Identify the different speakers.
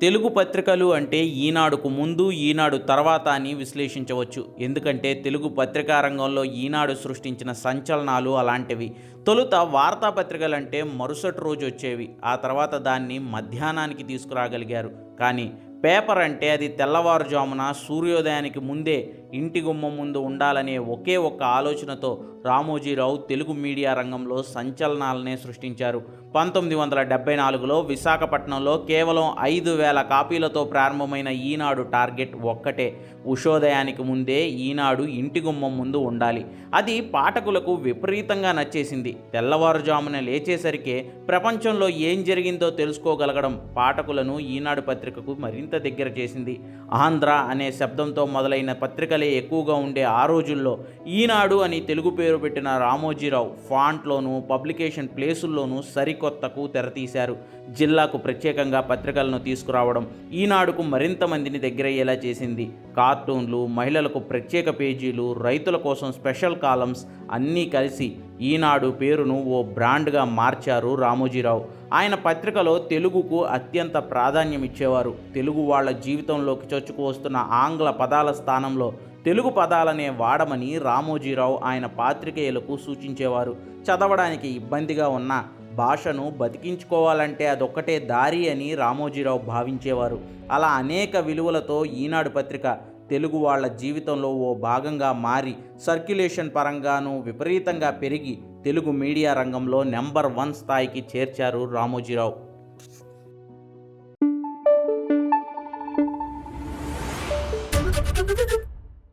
Speaker 1: తెలుగు పత్రికలు అంటే ఈనాడుకు ముందు ఈనాడు తర్వాత అని విశ్లేషించవచ్చు. ఎందుకంటే తెలుగు పత్రికా రంగంలో ఈనాడు సృష్టించిన సంచలనాలు అలాంటివి. తొలుత వార్తాపత్రికలంటే మరుసటి రోజు వచ్చేవి. ఆ తర్వాత దాన్ని మధ్యాహ్నానికి తీసుకురాగలిగారు. కానీ పేపర్ అంటే అది తెల్లవారుజామున సూర్యోదయానికి ముందే ఇంటి గుమ్మం ముందు ఉండాలనే ఒకే ఒక్క ఆలోచనతో రామోజీరావు తెలుగు మీడియా రంగంలో సంచలనాలనే సృష్టించారు. పంతొమ్మిది వందల డెబ్బై నాలుగులో విశాఖపట్నంలో కేవలం ఐదు వేల కాపీలతో ప్రారంభమైన ఈనాడు టార్గెట్ ఒక్కటే. ఉషోదయానికి ముందే ఈనాడు ఇంటి గుమ్మం ముందు ఉండాలి. అది పాఠకులకు విపరీతంగా నచ్చేసింది. తెల్లవారుజామున లేచేసరికే ప్రపంచంలో ఏం జరిగిందో తెలుసుకోగలగడం పాఠకులను ఈనాడు పత్రికకు మరింత దగ్గర చేసింది. ఆంధ్ర అనే శబ్దంతో మొదలైన పత్రిక పత్రికలే ఎక్కువగా ఉండే ఆ రోజుల్లో ఈనాడు అని తెలుగు పేరు పెట్టిన రామోజీరావు ఫాంట్లోనూ పబ్లికేషన్ ప్లేసుల్లోనూ సరికొత్తకు తెరతీశారు జిల్లాకు ప్రత్యేకంగా పత్రికలను తీసుకురావడం ఈనాడుకు మరింత మందిని దగ్గరయ్యేలా చేసింది. కార్టూన్లు మహిళలకు ప్రత్యేక పేజీలు రైతుల కోసం స్పెషల్ కాలమ్స్ అన్నీ కలిసి ఈనాడు పేరును ఓ బ్రాండ్గా మార్చారు రామోజీరావు. ఆయన పత్రికలో తెలుగుకు అత్యంత ప్రాధాన్యం ఇచ్చేవారు తెలుగు వాళ్ళ జీవితంలోకి చొచ్చుకు వస్తున్న ఆంగ్ల పదాల స్థానంలో తెలుగు పదాలనే వాడమని రామోజీరావు ఆయన పాత్రికేయులకు సూచించేవారు. చదవడానికి ఇబ్బందిగా ఉన్న భాషను బతికించుకోవాలంటే అదొక్కటే దారి అని రామోజీరావు భావించేవారు. అలా అనేక విలువలతో ఈనాడు పత్రిక తెలుగు వాళ్ళ జీవితంలో ఓ భాగంగా మారి సర్క్యులేషన్ పరంగానూ విపరీతంగా పెరిగి తెలుగు మీడియా రంగంలో నెంబర్ వన్ స్థాయికి చేర్చారు రామోజీరావు.